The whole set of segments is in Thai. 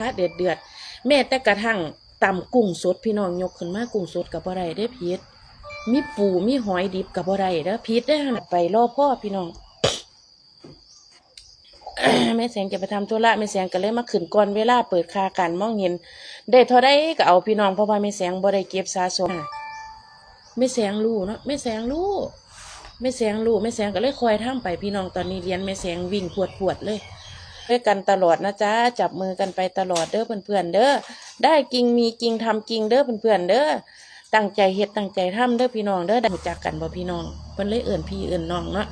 ถ้าเดือดเดือดแม่แต่กระทั่งตำกุ้งสดพี่น้องยกขึ้นมากุ้งสดกับอะไรได้พีดมีปูมีหอยดิบกับอะไรเด้อพีดได้อหั่นไปรอพ่อพี่น้องแม่แสงจะไปทำธุระแม่แสงก็เลยมาขึ้นก่อนเวลาเปิดคาการมองเห็นได้เท่าได้ก็เอาพี่น้องเพราะว่าแม่แสงบ่ได้เก็บสะสมแม่แสงรู้เนาะแม่แสงรู้แม่แสงรู้แม่แสงก็เลยคอยทำไปพี่น้องตอนนี้เรียนแม่แสงวิ่งปวดปวดๆเลย ด้วยกันตลอดนะจ๊ะจับมือกันไปตลอดเด้อเพื่อนๆเด้อได้จริงมีจริงทำจริงเด้อเพื่อนๆเด้อตั้งใจเฮ็ดตั้งใจทำเด้อพี่น้องเด้อได้รู้จักกันบ่พี่น้องเพิ่นเลยเอิ่นพี่เอิ่นน้องเนาะ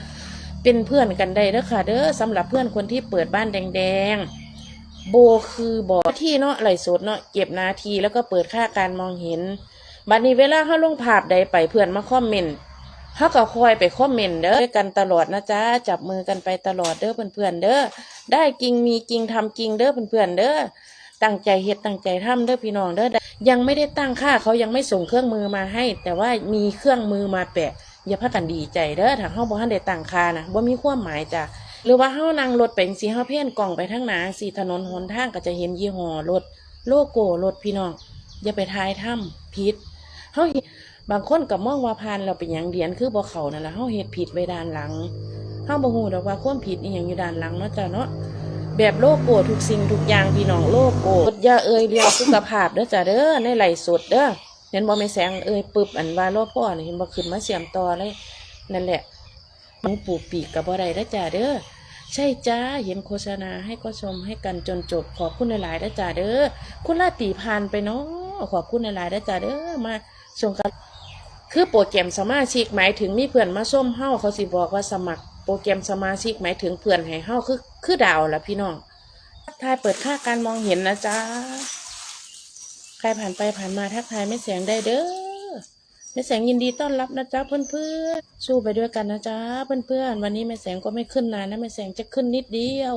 เป็นเพื่อนกันได้เด้อค่ะ เด้อสำหรับเพื่อนคนที่เปิดบ้านแดงๆโบคือบอกที่เนาะไหลสดเนาะเก็บนาทีแล้วก็เปิดค่าการมองเห็นบัดนี้เวลาเขาลงภาพใดไปเพื่อนมาคอมเมนต์เขาก็คอยไปคอมเมนต์เด้อด้วยกันตลอดนะจ๊ะจับมือกันไปตลอดเด้อเพื่อนๆเด้อ ได้จริงมีจริงทำจริงเด้อเพื่อนๆเด้อตั้งใจเฮ็ดตั้งใจทำเด้อพี่น้องเด้อยังไม่ได้ตั้งค่าเขายังไม่ส่งเครื่องมือมาให้ แต่ว่ามีเครื่องมือมาแปะ อย่าพากันดีใจเด้อถ้าเฮาบ่ทันได้ตั้งค่านะบ่มีความหมายจ้ะหรือว่าเฮานั่งรถไปจังซี่เฮาเพ่นกล่องไปทางหน้าสิถนนหนทางก็จะเห็นยี่ห้อรถโลโก้รถพี่น้อง อย่าไปทายถ้ำผิดเฮาบางคนก็มองว่าผ่านเราเป็นหยังเดียนคือบ่เขานั่นแหละเฮาเฮ็ดผิดไว้ด้านหลัง เฮาบ่ฮู้ดอกว่าความผิดอีหยังอยู่ด้านหลังเนาะจ้ะเนาะแบบโลโก้ทุกสิ่งทุกอย่างพี่น้องโลโก้รถอย่าเอ่ยเรื่องสุขภาพเด้อจ้ะเด้อในไหลสดเด้อเห็นบ่แม่แสงเอ่ยปึ๊บอันว่าโลพ่อนี่เห็นบ่ขึ้นมาเสียมต่อเลยนั่นแหละหมูปูปีกกับอะไรนะจ่าเด้อใช่จ้าเห็นโฆษณาให้ก็ชมให้กันจนจบขอบคุณหลายๆนะจ่าเด้อคุณลาตีพานไปเนาะขอบคุณหลายๆนะจ่าเด้อมาส่งกันคือโปรแกรมสมาชิกหมายถึงมีเพื่อนมาส้มเฮ้าเขาสิบอกว่าสมัคร โปรแกรมสมาชิกหมายถึงเพื่อนให้เฮ้าคือคือดาวละพี่น้องทักทายเปิดค่าการมองเห็นนะจ๊ะ ใครผ่านไปผ่านมาทักทายไม่เสียงได้เด้อแม่แสงยินดีต้อนรับนะจ๊ะเพื่อนๆสู้ไปด้วยกันนะจ๊ะเพื่อนๆวันนี้แม่แสงก็ไม่ขึ้นนานนะแม่แสงจะขึ้นนิดเดียว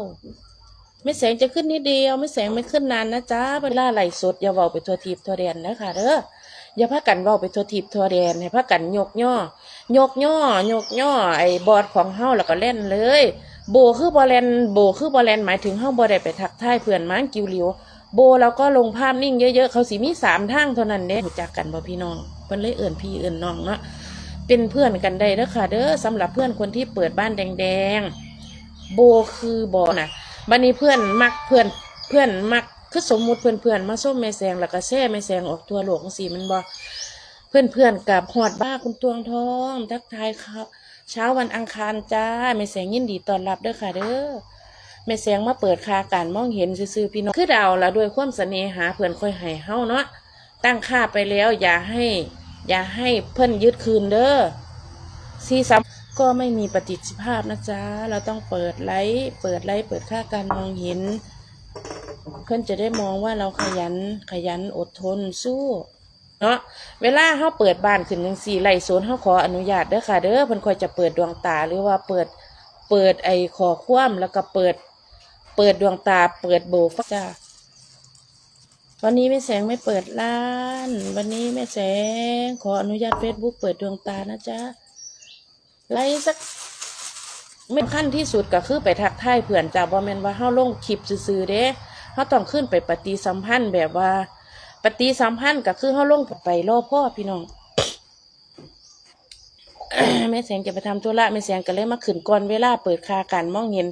แม่แสงจะขึ้นนิดเดียวแม่แสงไม่ขึ้นนานนะจ๊ะเวลาไหลสดอย่าเว้าไปทัวทีบทัวแดนนะคะเด้ออย่าพากันเว้าไปทัวทีบทัวแดนให้พากันยกย่อ ยกย่อยกย่อไอ้บอดของเฮาแล้วก็เล่นเลย โบคือบอแลนโบคือบอแลนหมายถึงเฮาบ่ได้ไปทักทายเพื่อนมั้งกิวหลิวโบแล้วก็ลงภาพนิ่งเยอะๆ เขาสิมีสามทางเท่านั้นเด้รู้จักกันบ่พี่น้องเพิ่นเลยเอิ่นพี่เอิ่นน้องเนาะเป็นเพื่อนกันได้เด้อค่ะ เด้อสำหรับเพื่อนคนที่เปิดบ้านแดงๆ โบคือบ่น่ะบัดนี้เพื่อนมักเพื่อนเพื่อนมักคือสมมุติเพื่อนเพื่อนๆมาส้มแม่แซงแล้วก็แซ่แม่แซงออกตัวโลกจังซี่มันบอน เพื่อนๆกับหอดบ้าคุณตวงทอง ทักทายเขาเช้าวันอังคารจ้าแม่แซงยินดีต้อนรับเด้อค่ะเด้อแม่แสงมาเปิดคาการมองเห็นซื่อๆพี่น้องคือดาวละด้วยความเสน่หาเพื่อนค่อยให้เฮาเนาะตั้งค่าไปแล้ว อย่าให้ อย่าให้เพิ่นยึดคืนเด้อซีซับก็ไม่มีประสิทธิภาพนะจ๊ะเราต้องเปิดไลท์เปิดไลท์เปิดค่าการมองเห็นเพื่อนจะได้มองว่าเราขยันขยันอดทนสู้ เนาะเวลาเฮาเปิดบ้านขึ้นจังซี่ไล่โซนเฮาขออนุญาตเด้อค่ะ เด้อเพิ่นค่อยจะเปิดดวงตาหรือว่าเปิดเปิดไอ้ขอคว่ำแล้วก็เปิด เปิดดวงตา เปิดโบฟักจ้าวันนี้แม่แสงไม่เปิดร้าน วันนี้แม่แสง ขออนุญาตเฟซบุ๊กเปิดดวงตานะจ๊ะไลฟ์สักไม่ขั้นที่สุดก็คือไปทักทายเพื่อนจ้าบ่แม่นว่าเฮาลงคลิปซื่อๆเด้เฮาต้องขึ้นไปปฏิสัมพันธ์แบบว่า ปฏิสัมพันธ์ก็คือเฮาลงไปรอพ่อพี่น้องแม่แสงจะไปทำธุระแม่แสงก็เลยมาขึ้นก่อนเวลาเปิดคาการมองเห็น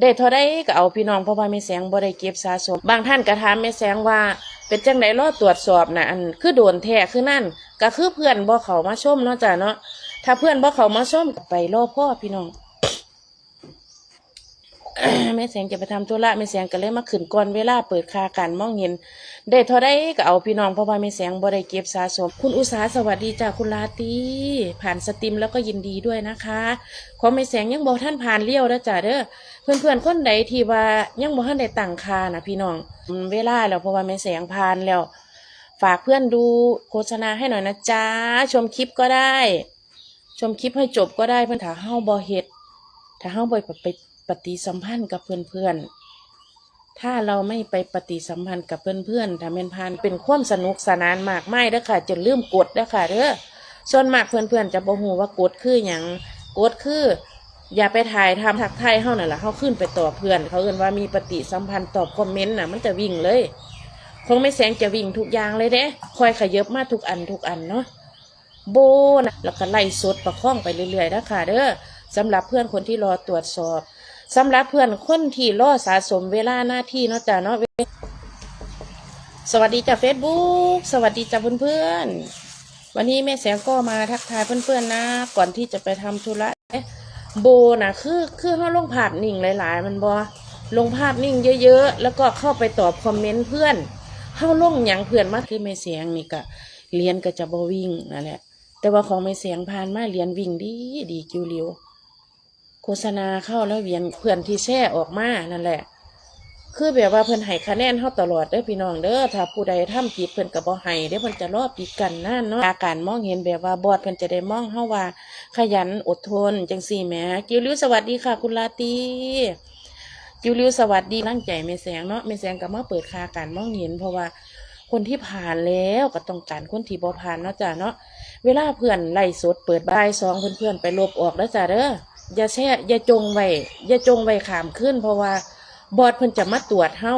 ได้เท่าได้ก็เอาพี่น้องเพราะว่าแม่แสงบ่ได้เก็บสะสม บางท่านก็ถามแม่แสงว่า เป็นจังไดรอตรวจสอบนะอันคือโดนแท้คือนั่นก็คือเพื่อนบ่เขามาชมเนาะจ้ะเนาะถ้าเพื่อนบ่เขามาชมก็ไปรอพ่อพี่น้อง แม่แสงจะไปทำธุระแม่แสงก็เลยมาขึ้นก่อนเวลาเปิดคาการมองเห็น ได้เท่าได้ก็เอาพี่น้องเพราะว่าแม่แสงบ่ได้เก็บสะสม คุณอุตสาสวัสดีจ้าคุณลาตีผ่านสตรีมแล้วก็ยินดีด้วยนะคะของแม่แสงยังบอกท่านผ่านเลี้ยวแล้วจ้าเด้อเพื่อนเพื่อนๆคนใดที่ว่ายังบ่ท่านได้ตั้งคานะพี่น้องเวลาแล้วเพราะว่าแม่แสงผ่านแล้ว ฝากเพื่อนดูโฆษณาให้หน่อยนะจ๊ะชมคลิปก็ได้ ชมคลิปให้จบก็ได้เพื่อนถ้าเฮาบ่เฮ็ดถ้าเฮาบ่ไป ปฏิสัมพันธ์กับเพื่อนๆ ถ้าเราไม่ไปปฏิสัมพันธ์กับเพื่อนๆถ้าเป็นพานเป็นความสนุกสนานมากไม่เด้อค่ะจนลืมกดเด้อค่ะเด้อส่วนมากเพื่อนๆจะบ่ฮู้ว่ากดคือหยังกดคือ อย่าไปถ่ายทำทักทายเฮานั่นแหละเฮาขึ้นไปตอบเพื่อน เขาเอิ้นว่ามีปฏิสัมพันธ์ตอบคอมเมนต์น่ะมันจะวิ่งเลย คงไม่แสงจะวิ่งทุกอย่างเลยเด้คอยขยับมาทุกอันทุกอันเนาะโบนะแล้วก็ไล่สดประคองไปเรื่อยๆนะค่ะเด้อสำหรับเพื่อนคนที่รอตรวจสอบ สำหรับเพื่อนคนที่รอสะสมเวลาหน้าที่เนาะจ้ะเนาะสวัสดีจ้ะเฟซบุ๊กสวัสดีจ้ะเพื่อนๆวันนี้แม่แสงก็มาทักทายเพื่อนๆนะ ก่อนที่จะไปทำธุระโบนะคือคือเขาลงภาพนิ่งหลายๆ มันบอลงภาพนิ่งเยอะๆ แล้วก็เข้าไปตอบคอมเมนต์เพื่อนเข้าลงอย่างเพื่อนมาคือแม่เสียงนี่ก็เรียนก็จะบอวิ่งนั่นแหละแต่ว่าของแม่เสียงผ่านมาเรียนวิ่งดีดีจิวเลียว โฆษณาเข้าแล้วเรียนเพื่อนที่แช่ออกมานั่นแหละ คือแบบว่าเพิ่อนให้คะแนนเฮาตลอดเด้อพี่น้องเด้อถ้าผู้ใดทำผิดเพิ่อนก็บ่ให้เด้อเพิ่อนจะรอบผิดกันนั่นเนาะอาการมองเห็นแบบว่าบอดเพิ่อนจะได้มองเฮาว่า ขยันอดทนจังซี่แหมจิวลิวสวัสดีค่ะ คุณลาตีจิวลิวสวัสดีร่างใจแม่แสงเนาะแม่แสงก็มาเปิดคาการมองเห็นเพราะว่าคนที่ผ่านแล้วก็ต้องการคนที่บ่ผ่านเนาะจ้ะเนาะเวลาเพื่อนไล่สดเปิดบ่ายสองเพื่อนๆไปลบออกแล้วจ้ะเด้อ อย่าแช่อย่าจงไว้อย่าจงไว้ขามขึ้น เพราะว่าบอดเพิ่นจะมาตรวจเฮา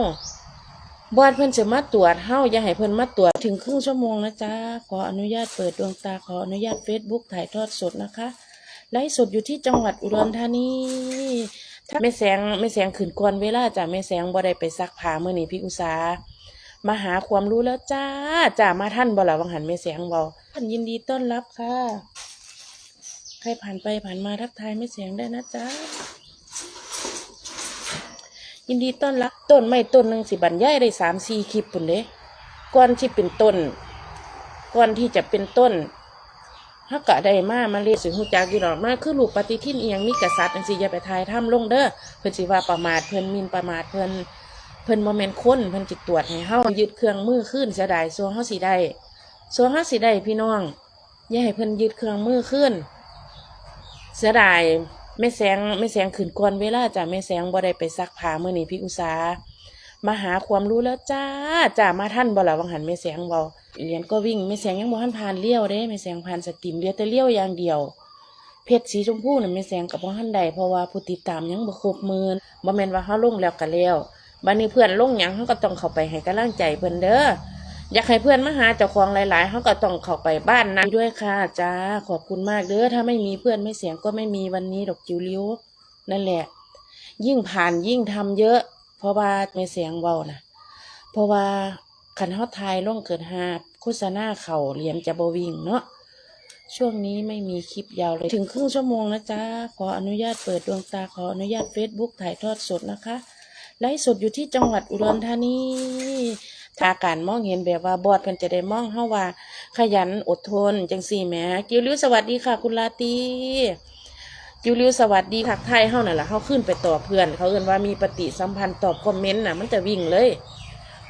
บอดเพิ่นจะมาตรวจเฮาอย่าให้เพิ่นมาตรวจถึงครึ่งชั่วโมงนะจ๊ะขออนุญาตเปิดดวงตาขออนุญาตเฟซบุ๊กถ่ายทอดสดนะคะไลฟ์สดอยู่ที่จังหวัดอุดรธานีถ้าไม่แสงไม่แสงขืนก่อนเวลาจ้ะไม่แสงบ่ได้ไปซักผ้าเมื้อนี้พี่อุษามาหาความรู้แล้วจ้าจ้ามาท่านบ่ล่ะวังหันไม่แสงเบาท่านยินดีต้อนรับค่ะ ใครผ่านไปผ่านมาทักทายไม่แสงได้นะจ๊ะ ยินดีต้อนรับต้นไม้ต้นหนึ่งสิบรรยายได้สามสี่คลิปปุ่นเด้ก่อนที่เป็นต้นก่อนที่จะเป็นต้นฮักกะได้มามาเรียกสิหูจักอยู่ดอกมาคือลูกปฏิทินเอียงมีกษัตริย์จังสิอย่าไปทายถ้ำลงเด้อเพิ่นสิว่าประมาทเพิ่นมินประมาทเพิ่นเพิ่นบ่แม่นคนเพิ่นจิตตรวจให้เฮายึดเครื่องมือขึ้นเสียดายส่วนเฮาสิได้ส่วนเฮาสิได้พี่น้องอย่าให้เพิ่นยึดเครื่องมือขึ้น เสียดายไม่แสงไม่แสงขืนก่อนเวลาจ้ะไม่แสงบ่ได้ไปซักผ้าเมื้อนี้พี่อุษามาหาความรู้แล้วจ้าจ้ามาท่านบ่ล่ะวังหันไม่แสงเบาเรียนก็วิ่งไม่แสงยังบ่ทันผ่านเลี้ยวเด้ไม่แสงผ่านสตรีมเดียวแต่เลี้ยวอย่างเดียว เพชรสีชมพูน่ะไม่แสงกับบ่ทันใดเพราะว่าผู้ติดตามยังบ่ครบหมื่นบ่แม่นว่าเฮาลงแล้วก็แล้วบัดนี้เพื่อนลงหยังเฮาก็ต้องเข้าไปให้กำลังใจเพิ่นเด้อ อยากให้เพื่อนมาหาเจ้าของหลายๆเขาก็ต้องเข้าไปบ้านนั้นด้วยค่ะจ้าขอบคุณมากเด้อถ้าไม่มีเพื่อนไม่เสียงก็ไม่มีวันนี้ดอกจิวลิ้วนั่นแหละ ยิ่งผ่านยิ่งทำเยอะ เพราะว่าไม่เสียงเบานะเพราะว่าขันเฮาทายล่งเกิดหาโฆษณาเข่าเหรียญจะบวิ่งเนาะช่วงนี้ไม่มีคลิปยาวเลย ถึงครึ่งชั่วโมงนะจ๊ะ ขออนุญาตเปิดดวงตา ขออนุญาตเฟซบุ๊กถ่ายทอดสดนะคะ ไลฟ์สดอยู่ที่จังหวัดอุดรธานี ถ้าการมองเห็นแบบว่าบอดเพิ่นจะได้มองเฮาว่า ขยันอดทนจังสี่แหมจิวลิวสวัสดีค่ะ คุณลาตีจิวลิวสวัสดีทักทายเฮานั่นแหละเฮาขึ้นไปตอบเพื่อน เขาเอิ้นว่ามีปฏิสัมพันธ์ตอบคอมเมนต์น่ะ มันจะวิ่งเลย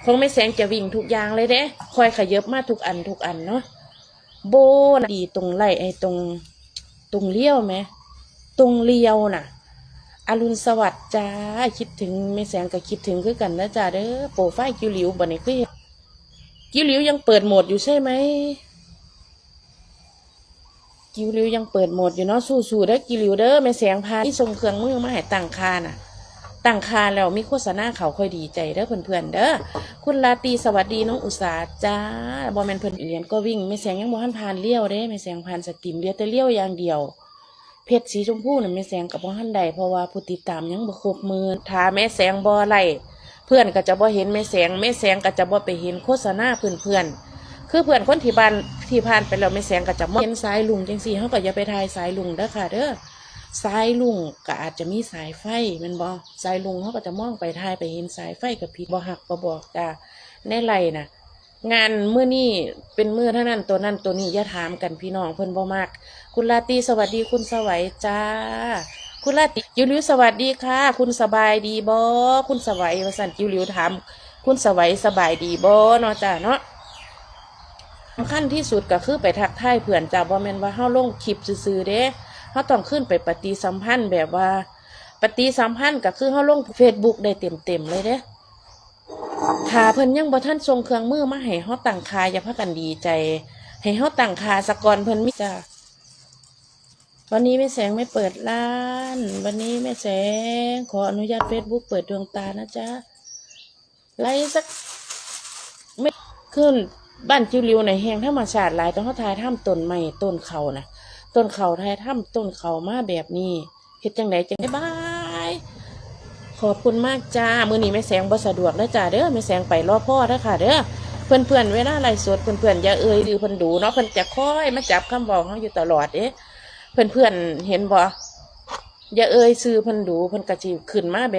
คงไม่แสงจะวิ่งทุกอย่างเลยเด้คอยขยับมาทุกอันทุกอันเนาะโบนะดีตรงไหลไอ้ตรง ตรงเลี้ยวไหมตรงเลี้ยวน่ะ อรุณสวัสดิ์จ้าคิดถึงไม่แสงก็คิดถึงคือกันนะจ้าเด้อโปรไฟล์กิวหลิวบ่นี่คือกิวหลิวยังเปิดโหมดอยู่ใช่ไหมกิวหลิวยังเปิดโหมดอยู่เนาะสู้ๆเด้อกิวหลิวเด้อไม่แสงพาที่ส่งเครื่องมือมาให้ตั้งคาน่ะตั้งคาแล้วมีโฆษณาเขาค่อยดีใจเด้อเพื่อนๆเด้อคุณลาตีสวัสดีน้องอุตสาจ้าบอแมนเพิ่อนเรียนก็วิ่งไม่แสงยังบ่ทันผ่านเลี้ยวเด้ไม่แสงผ่านสตรีมเดียวแต่เลี้ยวอย่างเดียว เพชรสีชมพูน่ะแม่แสงกับบ่ทันใดเพราะว่าผู้ติดตามยังบ่ครบหมื่นถ้าแม่แสงบ่ไล่เพื่อนก็จะบ่เห็นแม่แสงแม่แสงก็จะบ่ไปเห็นโฆษณาเพื่อนๆคือเพื่อนคนที่บ้านที่ผ่านไปแล้วแม่แสงก็จะมองเห็นสายลุงจังซี่เฮาก็อย่าไปทายสายลุงเด้อค่ะเด้อสายลุงก็อาจจะมีสายไฟม่นบ่สายลุงเฮาก็จะมองไปทายไปเห็นสายไฟกับผิดบ่หักบ่บอกจ้าในไล่น่ะงานเมื้อนี้เป็นเมื้อเท่านั้นตัวนั้นตัวนี้อย่าถามกันพี่น้องเพิ่นบ่มัก คุณลาตีสวัสดีคุณสวัยจ้า คุณลาตีจิวลิวสวัสดีค่ะ คุณสบายดีบ่คุณสวัยว่าสั่นจิวลิวถามคุณสวัยสบายดีบ่เนาะจ้าเนาะสำคัญที่สุดก็คือไปทักทายเพื่อนจ้าบ่แมนว่าเฮาลงคลิปซื่อเด้เฮาต้องขึ้นไปปฏิสัมพันธ์แบบว่า ปฏิสัมพันธ์ก็คือเฮาลง Facebook ได้เต็มๆเลยเด้ถ้าเพิ่นยังบ่ทันส่งเครื่องมือมาให้เฮาตั้งคาอย่าพากันดีใจ ให้เฮาตั้งคาสะกอนเพิ่นมิจ้า วันนี้แม่แสงไม่เปิดร้าน วันนี้แม่แสง ขออนุญาตเฟซบุ๊กเปิดดวงตานะจ๊ะไลฟ์สักไม่ขึ้นบ้านจิวริวในแห่งธรรมชาติหลายต้องเขาทายถ้ำต้นไม้ต้นเขานะต้นเขาทายถ้ำต้นเขามาแบบนี้เฮ็ดจังไดจังได้บาย ขอบคุณมากจ้า มือนี้แม่แสงบ่สะดวกแล้วจ้าเด้อแม่แสงไปรอพ่อแล้วค่ะ เด้อเพื่อนเพื่อนๆเวลาไลฟ์สดเพื่อนเพื่อนๆอย่าเอ่ยดือเพิ่นดูเนาะเพิ่นจะคอยมาจับคำบอกเขาอยู่ตลอดเอ๊ะ เพื่อนเพื่อนๆเห็นบ่อย่าเอ่ยซื้อเพิ่นดูเพิ่นกระจีขึ้นมาแบบ